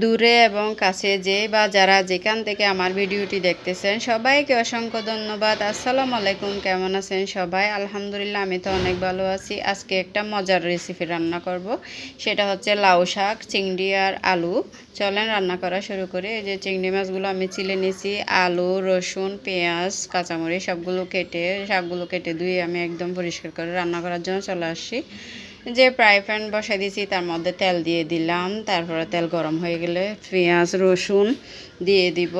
দূরে এবং কাছে যে বা যারা যেখান থেকে আমার ভিডিওটি দেখতেছেন, সবাইকে অসংখ্য ধন্যবাদ। আসসালামু আলাইকুম, কেমন আছেন সবাই? আলহামদুলিল্লাহ, আমি তো অনেক ভালো আছি। আজকে একটা মজার রেসিপি রান্না করব। সেটা হচ্ছে লাউ শাক, চিংড়ি আর আলু। চলেন রান্না করা শুরু করে। এই যে চিংড়ি মাছগুলো আমি চিলে নিয়েছি আলু, রসুন, পেঁয়াজ, কাঁচামরিচ, সবগুলো কেটে, শাকগুলো কেটে ধুয়ে আমি একদম পরিষ্কার করে রান্না করার জন্য চলে আসছি। যে ফ্রাই প্যান বসাই দিয়েছি, তার মধ্যে তেল দিয়ে দিলাম। তারপরে তেল গরম হয়ে গেলে পেঁয়াজ, রসুন দিয়ে দিব।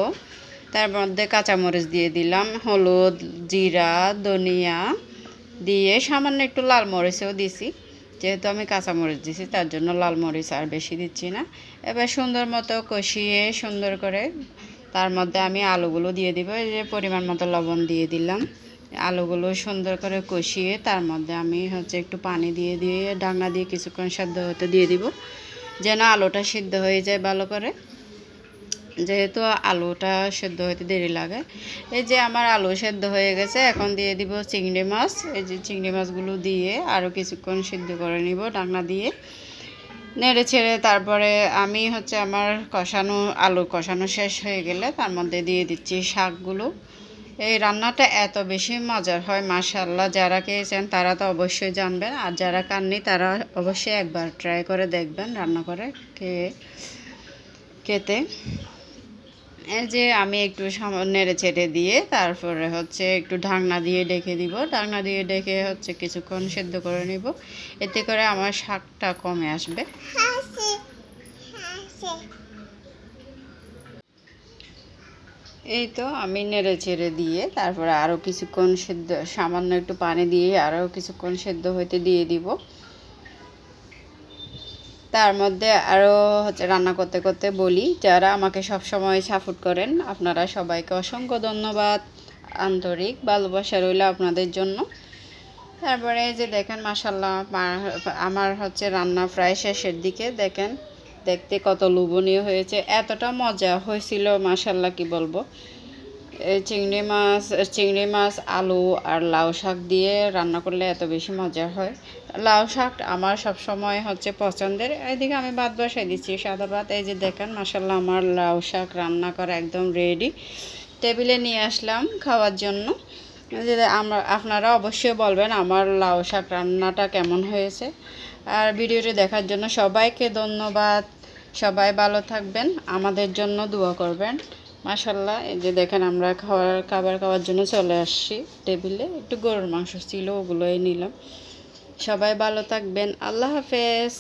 তার মধ্যে কাঁচামরিচ দিয়ে দিলাম, হলুদ, জিরা, ধনিয়া দিয়ে সামান্য একটু লাল মরিচও দিছি। যেহেতু আমি কাঁচামরিচ দিছি, তার জন্য লাল মরিচ আর বেশি দিচ্ছি না। এবার সুন্দর মতো কষিয়ে সুন্দর করে তার মধ্যে আমি আলুগুলো দিয়ে দিব। এই যে পরিমাণ মতো লবণ দিয়ে দিলাম। আলুগুলো সুন্দর করে কষিয়ে তার মধ্যে আমি হচ্ছে একটু পানি দিয়ে দিয়ে ডাঙা দিয়ে কিছুক্ষণ সেদ্ধ হতে দিয়ে দিব, যেন আলুটা সিদ্ধ হয়ে যায় ভালো করে। যেহেতু আলুটা সেদ্ধ হতে দেরি লাগে, এই যে আমার আলু সেদ্ধ হয়ে গেছে, এখন দিয়ে দিব চিংড়ি মাছ। এই যে চিংড়ি মাছগুলো দিয়ে আরও কিছুক্ষণ সিদ্ধ করে নিব ডাকনা দিয়ে। নেড়ে ছেড়ে তারপরে আমি হচ্ছে আমার কষানো, আলু কষানো শেষ হয়ে গেলে তার মধ্যে দিয়ে দিচ্ছি শাকগুলো। এই রান্নাটা এত বেশি মজার হয় মাশাল্লাহ যারা খেয়েছেন তারা তো অবশ্যই জানবেন। আর যারা খাননি তারা অবশ্যই একবার ট্রাই করে দেখবেন রান্না করে খেয়ে খেতে। এই যে আমি একটু নেড়ে চেড়ে দিয়ে তারপরে হচ্ছে একটু ঢাকনা দিয়ে ডেকে দিব। ঢাকনা দিয়ে ডেকে হচ্ছে কিছুক্ষণ সেদ্ধ করে নিব। এতে করে আমার শাকটা কমে আসবে। এই তো আমি নেড়ে চেড়ে দিয়ে তারপরে আরও কিছুক্ষণ সেদ্ধ, সামান্য একটু পানি দিয়ে আরও কিছুক্ষণ সেদ্ধ হইতে দিয়ে দিব। তার মধ্যে আরও হচ্ছে রান্না করতে করতে বলি, যারা আমাকে সব সময় সাপোর্ট করেন, আপনারা সবাইকে অসংখ্য ধন্যবাদ। আন্তরিক ভালোবাসা রইল আপনাদের জন্য। তারপরে যে দেখেন মাসাল্লাহ আমার হচ্ছে রান্না প্রায় শেষের দিকে, দেখেন। দেখতে কত লোভনীয় হয়েছে, এতটা মজা হয়েছিল মাসাল্লাহ কি বলব? এই চিংড়ি মাছ চিংড়ি মাছ, আলু আর লাউ শাক দিয়ে রান্না করলে এত বেশি মজা হয়। লাউ শাক আমার সব সময় হচ্ছে পছন্দের। এদিকে আমি ভাত বসাই দিচ্ছি, সাদা ভাত, এই যে দেখেন মাসাল্লাহ আমার লাউ শাক রান্না করা একদম রেডি টেবিলে নিয়ে আসলাম খাওয়ার জন্য। যে আমরা, আপনারা অবশ্যই বলবেন আমার লাউ শাক রান্নাটা কেমন হয়েছে। আর ভিডিওটি দেখার জন্য সবাইকে ধন্যবাদ। সবাই ভালো থাকবেন, আমাদের জন্য দোয়া করবেন। মাসাল্লাহ এই যে দেখেন আমরা খাওয়ার, খাবার খাওয়ার জন্য চলে আসছি টেবিলে। একটু গরুর মাংস ছিল, ওগুলোই নিলাম। সবাই ভালো থাকবেন, আল্লাহ হাফেজ।